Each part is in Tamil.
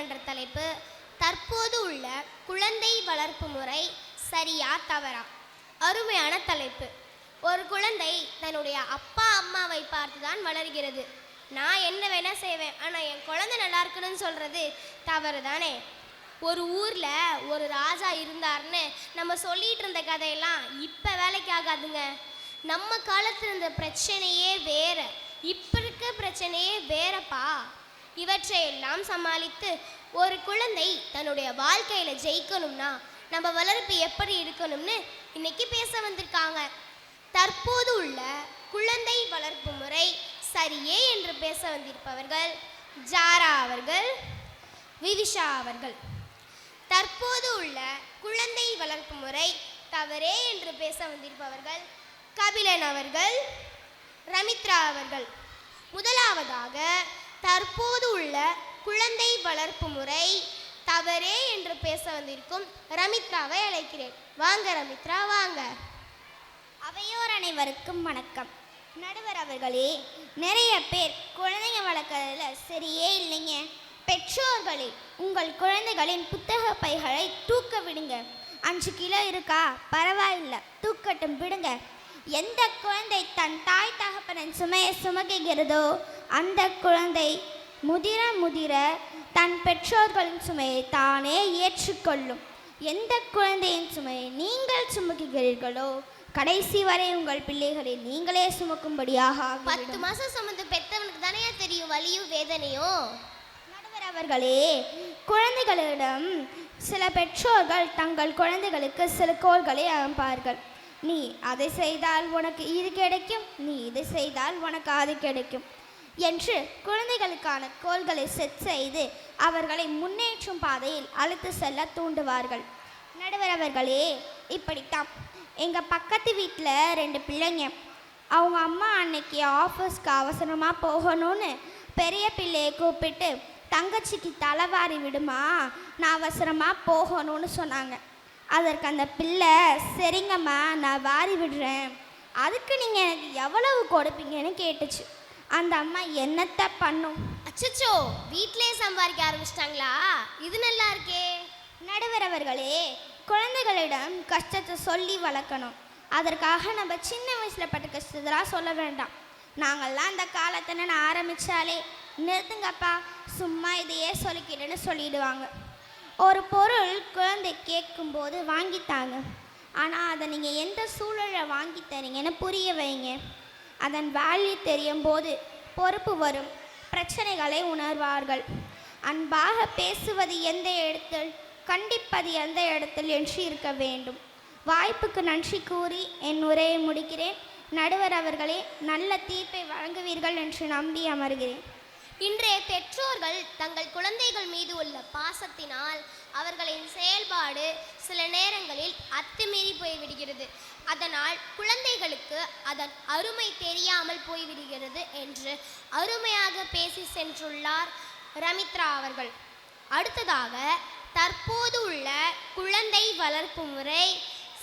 என்ற தலைப்பு தற்போது உள்ள குழந்தை வளர்ப்பு முறை சரியா தவறா? அருமையான தலைப்பு. ஒரு குழந்தை தன்னுடைய அப்பா அம்மாவை பார்த்து தான் வளர்கிறது. நான் என்ன வேணா செய்வேன் ஆனால் என் குழந்தை நல்லா இருக்குன்னு சொல்றது தவறு தானே ஒரு ஊர்ல ஒரு ராஜா இருந்தார்னு நம்ம சொல்லிட்டு இருந்த கதையெல்லாம் இப்ப வேலைக்கு ஆகாதுங்க. நம்ம காலத்துல இருந்த பிரச்சனையே வேற. இப்ப இருக்க பிரச்சனையே வேறப்பா. இவற்றையெல்லாம் சமாளித்து ஒரு குழந்தை தன்னுடைய வாழ்க்கையில ஜெயிக்கணும்னா நம்ம வளர்ப்பு எப்படி இருக்கணும்னு இன்னைக்கு பேச வந்திருக்காங்க. தற்போது உள்ள குழந்தை வளர்ப்பு முறை சரியே என்று பேச வந்திருப்பவர்கள் ஜாரா அவர்கள் விவிஷா அவர்கள். தற்போது உள்ள குழந்தை வளர்ப்பு முறை தவறே என்று பேச வந்திருப்பவர்கள் கபிலன் அவர்கள் ரமித்ரா அவர்கள். முதலாவதாக தற்போது உள்ள குழந்தை வளர்ப்பு முறை தவறே என்று பேச வந்திருக்கும் ரமித்ராவை அழைக்கிறேன். வாங்க ரமித்ரா வாங்க. அவையோர் அனைவருக்கும் வணக்கம். நடுவர் அவர்களே நிறைய பேர் குழந்தைங்க வளர்க்கறதுல சரியே இல்லைங்க. பெற்றோர்களே உங்கள் குழந்தைகளின் புத்தக பைகளை தூக்க விடுங்க. அஞ்சு கிலோ இருக்கா? பரவாயில்ல தூக்கட்டும் விடுங்க. எந்த குழந்தை தன் தாய் தகப்பனின் சுமையை சுமக்குகிறதோ அந்த குழந்தை முதிர முதிர தன் பெற்றோர்களின் சுமையை தானே ஏற்றுக்கொள்ளும். எந்த குழந்தையின் சுமையை நீங்கள் சுமக்குகிறீர்களோ கடைசி வரை உங்கள் பிள்ளைகளை நீங்களே சுமக்கும்படியாக பத்து. மாசம் சுமந்து பெத்தவனுக்கு தானே தெரியும் வலியும் வேதனையும் நடுவர் அவர்களே குழந்தைகளிடம் சில பெற்றோர்கள் தங்கள் குழந்தைகளுக்கு சில கோள்களை அனுப்பார்கள். நீ அதை செய்தால் உனக்கு இது கிடைக்கும் நீ இதை செய்தால் உனக்கு அது கிடைக்கும். என்று குழந்தைகளுக்கான கோள்களை செட் செய்து அவர்களை முன்னேற்றும் பாதையில் அழைத்து செல்ல தூண்டுவார்கள். நடுவர் அவர்களே இப்படித்தான். எங்கள் பக்கத்து வீட்டில் ரெண்டு பிள்ளைங்க. அவங்க அம்மா அன்னைக்கு ஆஃபீஸ்க்கு அவசரமாக போகணும்னு பெரிய பிள்ளையை கூப்பிட்டு தங்கச்சிக்கு தலைவாரி விடுமா? நான் அவசரமாக போகணும்னு சொன்னாங்க. அதற்கு அந்த பிள்ளை சரிங்கம்மா நான் வாரி விடுறேன். அதுக்கு நீங்கள் எனக்கு எவ்வளவு கொடுப்பீங்கன்னு கேட்டுச்சு. அந்த அம்மா என்னத்தை பண்ணும்? அச்சச்சோ வீட்டிலேயே சம்பாதிக்க ஆரம்பிச்சிட்டாங்களா? இது நல்லா இருக்கே. நடுவர் அவர்களே குழந்தைகளிடம் கஷ்டத்தை சொல்லி வளர்க்கணும். அதற்காக நம்ம சின்ன வயசில் பட்ட கஷ்டத்தெல்லாம் சொல்ல வேண்டாம். நாங்கள்லாம் அந்த காலத்தை நான் ஆரம்பித்தாலே நிறுத்துங்கப்பா சும்மா இதையே சொல்லிக்கிட்டுன்னு சொல்லிடுவாங்க. ஒரு பொருள் குழந்தை கேட்கும்போது வாங்கித்தாங்க ஆனால் அதை நீங்கள் எந்த சூழலில் வாங்கி தரீங்கன்னு புரிய வைங்க. அதன் வேல்யூ தெரியும் போது பொறுப்பு வரும். பிரச்சனைகளை உணர்வார்கள். அன்பாக பேசுவது எந்த இடத்தில்? கண்டிப்பது எந்த இடத்தில் என்று இருக்க வேண்டும். வாய்ப்புக்கு நன்றி கூறி என் உரையை முடிக்கிறேன். நடுவர் அவர்களே நல்ல தீர்ப்பை வழங்குவீர்கள் என்று நம்பி அமர்கிறேன். இன்றைய பெற்றோர்கள் தங்கள் குழந்தைகள் மீது உள்ள பாசத்தினால் அவர்களின் செயல்பாடு சில நேரங்களில் அத்துமீறி போய்விடுகிறது. அதனால் குழந்தைகளுக்கு அதன் அருமை தெரியாமல் போய்விடுகிறது என்று அருமையாக பேசி சென்றுள்ளார் ரமித்ரா அவர்கள். அடுத்ததாக தற்போது உள்ள குழந்தை வளர்ப்பு முறை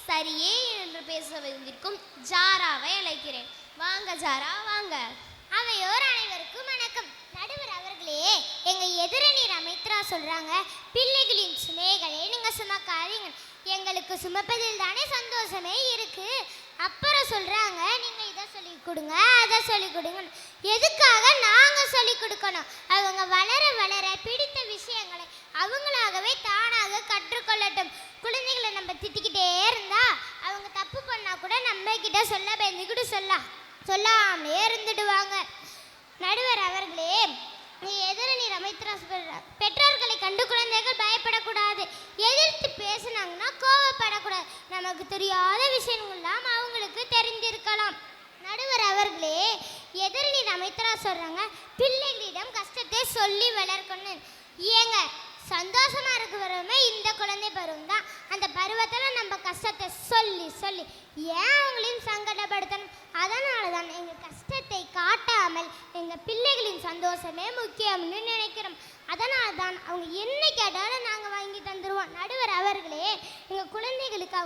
சரியே என்று பேச வந்திருக்கும் ஜாராவை அழைக்கிறேன். வாங்க ஜாரா வாங்க. அவையோர் அனைவருக்கும் வணக்கம். நடுவர் அவர்களே எங்க எதிரணி ரமித்ரா சொல்றாங்க பிள்ளைகளின் சுமைகளை நீங்க சுமக்காதீங்க எங்களுக்கு சுமப்பதில் தானே சந்தோஷமே இருக்கு. அப்புறம் சொல்றாங்க நீங்க இதை சொல்லி கொடுங்க அதை சொல்லி கொடுங்க. எதுக்காக நாங்க சொல்லி கொடுக்கணும்? அவங்க வளர வளர பிடித்த விஷயங்களை அவங்களாகவே தானாக கற்றுக்கொள்ளட்டும். குழந்தைகளை நம்ம திட்டிக்கிட்டே இருந்தா அவங்க தப்பு பண்ணா கூட நம்ம கிட்ட சொல்ல பயந்துக்கிட்டு சொல்லலாம். சொல்லாமலே இருந்துடுவாங்க. நடுவர் அவர்களே எதிரணி ரமித்ரா சொல்கிறார் பெற்றோர்களை கண்டு குழந்தைகள் பயப்படக்கூடாது. எதிர்த்து பேசுனாங்கன்னா கோவப்படக்கூடாது. நமக்கு தெரியாத விஷயங்கள்லாம் அவங்களுக்கு தெரிந்திருக்கலாம். நடுவர் அவர்களே எதிரணி ரமைத்ரா சொல்கிறாங்க பிள்ளைகளிடம் கஷ்டத்தை சொல்லி வளர்க்கணும். ஏங்க சந்தோஷமா இருக்க பருவமே இந்த குழந்தை பருவம் தான் அந்த பருவத்தில் நம்ம கஷ்டத்தை சொல்லி சொல்லி. ஏன் அவங்களையும் சங்கடப்படுத்தணும்? அதனால தான் எங்கள் கஷ்டத்தை காட்டாமல் எங்கள் பிள்ளைகளின் சந்தோஷமே முக்கியம்னு நினைக்கிறோம். அதனால தான் அவங்க என்ன கேட்டாலும் நாங்கள் வாங்கி தந்துடுவோம் நடுவர் அவர்களே எங்கள் குழந்தைகளுக்கு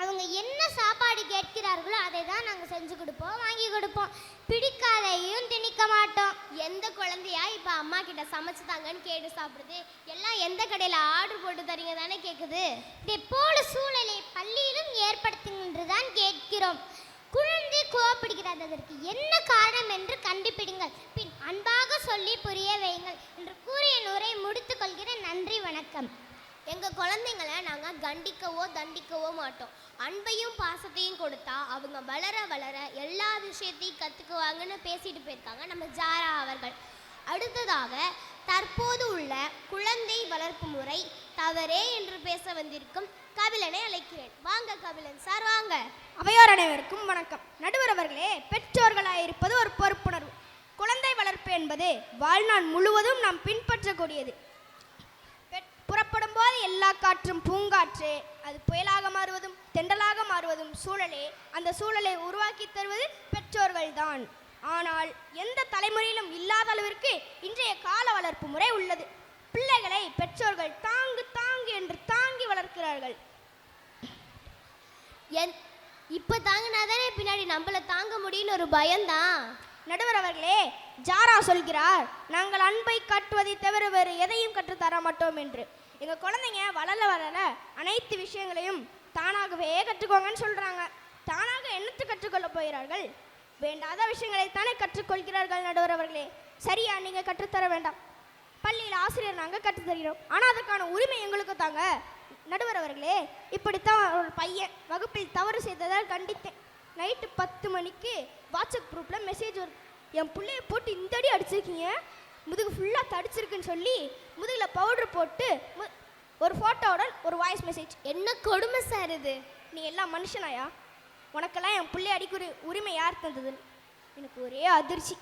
அவங்க என்ன சாப்பாடு கேட்கிறார்களோ அதை தான் நாங்கள் செஞ்சு கொடுப்போம் வாங்கி கொடுப்போம். பிடிக்காதையும் திணிக்க மாட்டோம். எந்த குழந்தையா இப்போ அம்மா கிட்ட சமைச்சு தாங்கன்னு கேட்டு சாப்பிடுது எல்லாம் எந்த கடையில் ஆர்டர் போட்டு தரீங்க தானே கேட்குது இதே போல சூழலை பள்ளியிலும் ஏற்படுத்துங்கள் தான் கேட்கிறோம். குழந்தை கோவப்படுகிறது என்ன காரணம் என்று கண்டுபிடிங்கள். பின் அன்பாக சொல்லி புரிய வையுங்கள் என்று கூறிய நூரை முடித்துக்கொள்கிறேன் நன்றி வணக்கம். எங்கள் குழந்தைங்களை நாங்கள் கண்டிக்கவோ தண்டிக்கவோ மாட்டோம். அன்பையும் பாசத்தையும் கொடுத்தா அவங்க வளர வளர எல்லா விஷயத்தையும் கற்றுக்குவாங்கன்னு பேசிட்டு போயிருக்காங்க நம்ம ஜாரா அவர்கள். அடுத்ததாக தற்போது உள்ள குழந்தை வளர்ப்பு முறை தவறே என்று பேச வந்திருக்கும் கபிலனை அழைக்கிறேன். வாங்க கபிலன் சார் வாங்க. அவையோர் அனைவருக்கும் வணக்கம். நடுவர் அவர்களே பெற்றோர்களாயிருப்பது ஒரு பொறுப்புணர்வு. குழந்தை வளர்ப்பு என்பது வாழ்நாள் முழுவதும் நாம் பின்பற்றக்கூடியது. போது எல்லா காற்றும் பூங்காற்று அது புயலாக மாறுவதும் தென்றலாக மாறுவதும் சூழலே அந்த சூழலை உருவாக்கி தருவது பெற்றோர்கள்தான். ஆனால் எந்த தலைமுறையிலும் இல்லாத அளவிற்கு இன்றைய கால வளர்ப்பு முறை உள்ளது. பிள்ளைகளை பெற்றோர்கள் தாங்கு தாங்கு என்று தாங்கி வளர்க்கிறார்கள். என் இப்போ தாங்கினா தானே பின்னாடி நம்மள தாங்க முடியும்னு ஒரு பயம்தான். நடுவர் அவர்களே ஜாரா சொல்கிறார் நாங்கள் அன்பை காட்டுவதை தவிர வேறு எதையும் கற்றுத் தர மாட்டோம் என்று. எங்கள் குழந்தைங்க வளர வளர அனைத்து விஷயங்களையும் தானாகவே கற்றுக்கோங்கன்னு சொல்கிறாங்க தானாக என்னத்து கற்றுக்கொள்ள போகிறார்கள்? வேண்டாத விஷயங்களை தானே கற்றுக்கொள்கிறார்கள் நடுவர் அவர்களே. சரியா நீங்கள் கற்றுத்தர வேண்டாம். பள்ளியில் ஆசிரியர் நாங்கள் கற்றுத்தருகிறோம். ஆனால் அதற்கான உரிமை எங்களுக்கு தாங்க. நடுவர் அவர்களே இப்படித்தான் ஒரு பையன் வகுப்பில் தவறு செய்ததால் கண்டித்தேன். நைட்டு பத்து மணிக்கு வாட்ஸ்அப் குரூப்பில் மெசேஜ் வரும். என் பிள்ளைய போட்டு இந்த அடி அடிச்சிருக்கீங்க? முதுகு ஃபுல்லாக தடிச்சிருக்குன்னு சொல்லி முதுகில் பவுடர் போட்டு மு- ஒரு ஃபோட்டோவோட ஒரு வாய்ஸ் மெசேஜ் என்ன கொடுமை சார் இது? நீ எல்லாம் மனுஷனாயா? உனக்கெல்லாம் என் பிள்ளை அடிக்கிற உரிமை யார் தந்ததுன்னு? எனக்கு ஒரே அதிர்ச்சி.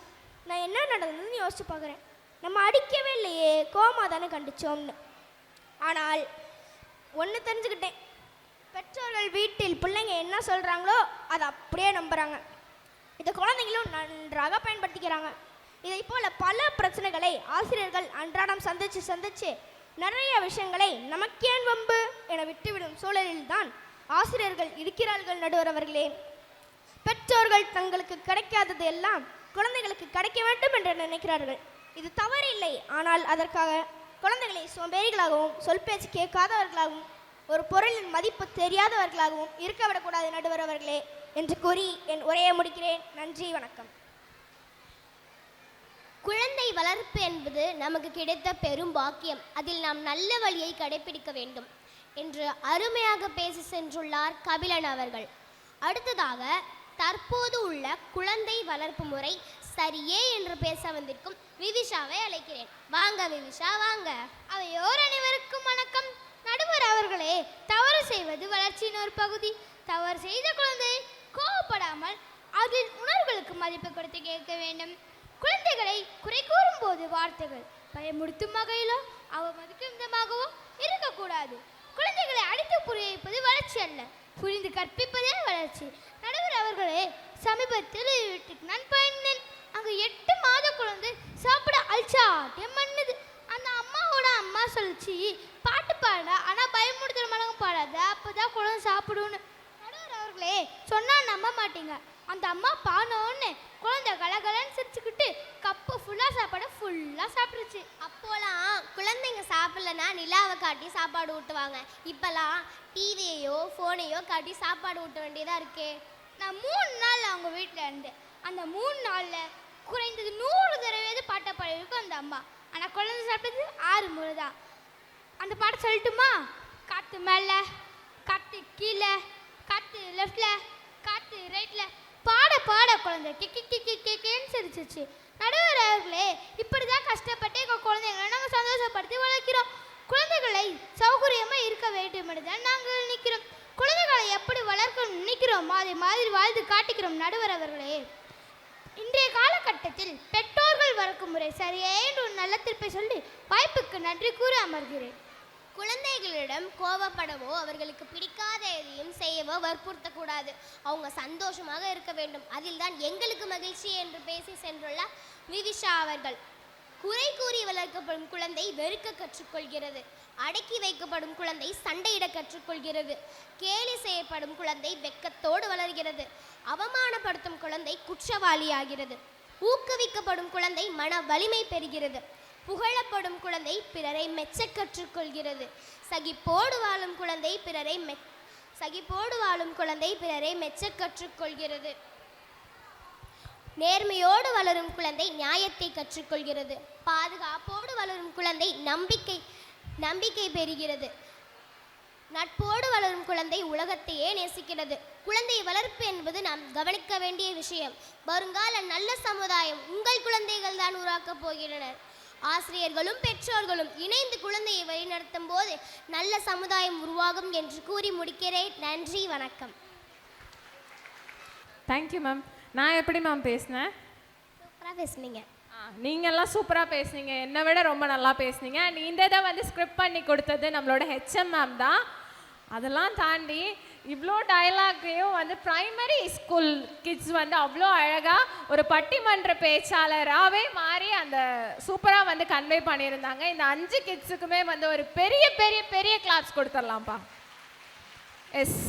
நான் என்ன நடந்ததுன்னு யோசிச்சு பார்க்குறேன் நம்ம அடிக்கவே இல்லையே கோமா தானே கண்டிச்சோம்னு. ஆனால் ஒன்று தெரிஞ்சுக்கிட்டேன். பெற்றோர்கள் வீட்டில் பிள்ளைங்க என்ன சொல்கிறாங்களோ அதை அப்படியே நம்புகிறாங்க இதை குழந்தைங்களும் நன்றாக பயன்படுத்திக்கிறாங்க. இதை போல பல பிரச்சனைகளை ஆசிரியர்கள் அன்றாடம் சந்திச்சு சந்திச்சு நிறைய விஷயங்களை நமக்கேன் வம்பு என விட்டுவிடும் சூழலில்தான் ஆசிரியர்கள் இருக்கிறார்கள் நடுவர் அவர்களே பெற்றோர்கள் தங்களுக்கு கிடைக்காதது எல்லாம் குழந்தைகளுக்கு கிடைக்க வேண்டும் என்று நினைக்கிறார்கள். இது தவறு இல்லை ஆனால் அதற்காக குழந்தைகளை சோம்பேறிகளாகவும் சொல் பேச்சு கேட்காதவர்களாகவும் ஒரு பொருளின் மதிப்பு தெரியாதவர்களாகவும் இருக்க விடக்கூடாது நடுவர் அவர்களே என்று கூறி என் உரையை முடிக்கிறேன். நன்றி வணக்கம். குழந்தை வளர்ப்பு என்பது நமக்கு கிடைத்த பெரும் பாக்கியம். அதில் நாம் நல்ல வழியை கடைபிடிக்க வேண்டும் என்று அருமையாக பேசி சென்றுள்ளார் கபிலன் அவர்கள். அடுத்ததாக தற்போது உள்ள குழந்தை வளர்ப்பு முறை சரியே என்று பேச வந்திருக்கும் விவிஷாவை அழைக்கிறேன். வாங்க விவிஷா வாங்க. அவையோர் அனைவருக்கும் வணக்கம். நடுவர் அவர்களே தவறு செய்வது வளர்ச்சியின் ஒரு பகுதி. தவறு செய்த குழந்தை கோவப்படாமல் அதில் உணர்வுகளுக்கு மதிப்பு கொடுத்து கேட்க வேண்டும். குழந்தைகளை குறை கூறும் போது வார்த்தைகள் பயமுடுத்தும் வகையிலோ அவமதிக்கும் விதமாகவோ இருக்கக்கூடாது. குழந்தைகளை அடித்து புரிய வைப்பது வளர்ச்சி அல்ல. புரிந்து கற்பிப்பதே வளர்ச்சி. நடுவர் அவர்களே சமீபத்தில் வீட்டுக்கு நான் பயந்தேன் அங்கே எட்டு மாத குழந்தை சாப்பிட அல்சாட்டியம் பண்ணுது அந்த அம்மாவோட அம்மா சொல்லிச்சு பாட்டு பாட ஆனால் பயமுடுத்துற மடங்கு பாடாத அப்போதான் குழந்தை சாப்பிடுன்னு நடுவர் அவர்களே சொன்னா நம்ப மாட்டீங்க. அந்த அம்மா பானோன்னு குழந்தை கலகலன்னு சிரிச்சுக்கிட்டு கப்பு ஃபுல்லாக சாப்பாடு ஃபுல்லாக சாப்பிடுச்சு அப்போலாம் குழந்தைங்க சாப்பிடலன்னா நிலாவை காட்டி சாப்பாடு ஊட்டுவாங்க. இப்போலாம் டிவியையோ ஃபோனையோ காட்டி சாப்பாடு ஊட்ட வேண்டியதாக இருக்கே. நான் மூணு நாள் அவங்க வீட்டில் இருந்தேன். அந்த மூணு நாளில் குறைந்தது நூறு தடவையாவது பாட்டை பாடியிருக்கும் அந்த அம்மா. ஆனால் குழந்தை சாப்பிட்டது ஆறு முறை தான் அந்த பாட்டை சொல்லட்டுமா? காற்று மேலே காற்று கீழே காற்று லெஃப்டில் காற்று ரைட்டில் பாட பாட குழந்தை. கிக்கி கிக்கி கிக்கின்னு சிரிச்சிச்சு நடுவர் அவர்களே இப்படி தான் கஷ்டப்பட்டு எங்கள் குழந்தைங்களை நாங்கள் சந்தோஷப்படுத்தி வளர்க்கிறோம். குழந்தைகளை சௌகரியமாக இருக்க வேண்டும் என்று தான் நாங்கள் நிற்கிறோம் குழந்தைகளை எப்படி வளர்க்க நினைக்கிறோமோ அதை மாதிரி வாழ்ந்து காட்டுகிறோம் நடுவர் அவர்களே இன்றைய காலகட்டத்தில் பெற்றோர்கள் வளர்க்கும் முறை சரியே? என்று ஒரு நல்ல திருப்பை சொல்லி வாய்ப்புக்கு நன்றி கூற அமர்கிறேன். குழந்தைகளிடம் கோபப்படவோ அவர்களுக்கு பிடிக்காத எதையும் செய்யவோ வற்புறுத்தக்கூடாது. அவங்க சந்தோஷமாக இருக்க வேண்டும். அதில் தான் எங்களுக்கு மகிழ்ச்சி என்று பேசி சென்றுள்ள விவிஷா அவர்கள். குறை கூறி வளர்க்கப்படும் குழந்தை வெறுக்க கற்றுக்கொள்கிறது. அடக்கி வைக்கப்படும் குழந்தை சண்டையிட கற்றுக்கொள்கிறது. கேலி செய்யப்படும் குழந்தை வெட்கத்தோடு வளர்கிறது. அவமானப்படுத்தும் குழந்தை குற்றவாளியாகிறது. ஊக்குவிக்கப்படும் குழந்தை மன வலிமை பெறுகிறது. புகழப்படும் குழந்தை பிறரை மெச்சக் கற்றுக்கொள்கிறது. சகிப்போடு வாழும் குழந்தை பிறரை மெ சகிப்போடு வாழும் குழந்தை பிறரை மெச்சக் கற்றுக்கொள்கிறது. நேர்மையோடு வளரும் குழந்தை நியாயத்தை கற்றுக்கொள்கிறது. பாதுகாப்போடு வளரும் குழந்தை நம்பிக்கை நம்பிக்கை பெறுகிறது. நட்போடு வளரும் குழந்தை உலகத்தையே நேசிக்கிறது. குழந்தை வளர்ப்பு என்பது நாம் கவனிக்க வேண்டிய விஷயம். வருங்கால நல்ல சமுதாயம் உங்கள் குழந்தைகள் தான் உருவாக்கப் போகின்றனர். ஆசிரியர்களும் பெற்றோர்களும் இணைந்து குழந்தையை வழிநடத்தும் போது நல்ல சமுதாயம் உருவாகும் என்று கூறி முடிக்கிறேன். நன்றி வணக்கம். தேங்க்யூ மேம் நான் எப்படி மேம் பேசினேன்? சூப்பராக பேசுனீங்க. ஆ, நீங்கெல்லாம் சூப்பராக பேசுனீங்க. என்னை விட ரொம்ப நல்லா பேசுனீங்க. அண்ட் இந்த இதை வந்து ஸ்கிரிப்ட் பண்ணி கொடுத்தது நம்மளோட ஹெச்எம் மேம் தான். அதெல்லாம் தாண்டி இவ்வளோ டயலாக்கையும் வந்து ப்ரைமரி ஸ்கூல் கிட்ஸ் வந்து அவ்வளோ அழகாக ஒரு பட்டிமன்ற பேச்சாளராகவே மாறி அந்த சூப்பராக வந்து கன்வே பண்ணியிருந்தாங்க. இந்த அஞ்சு கிட்ஸுக்குமே வந்து ஒரு பெரிய பெரிய பெரிய கிளாப்ஸ் கொடுத்துடலாம்ப்பா. எஸ்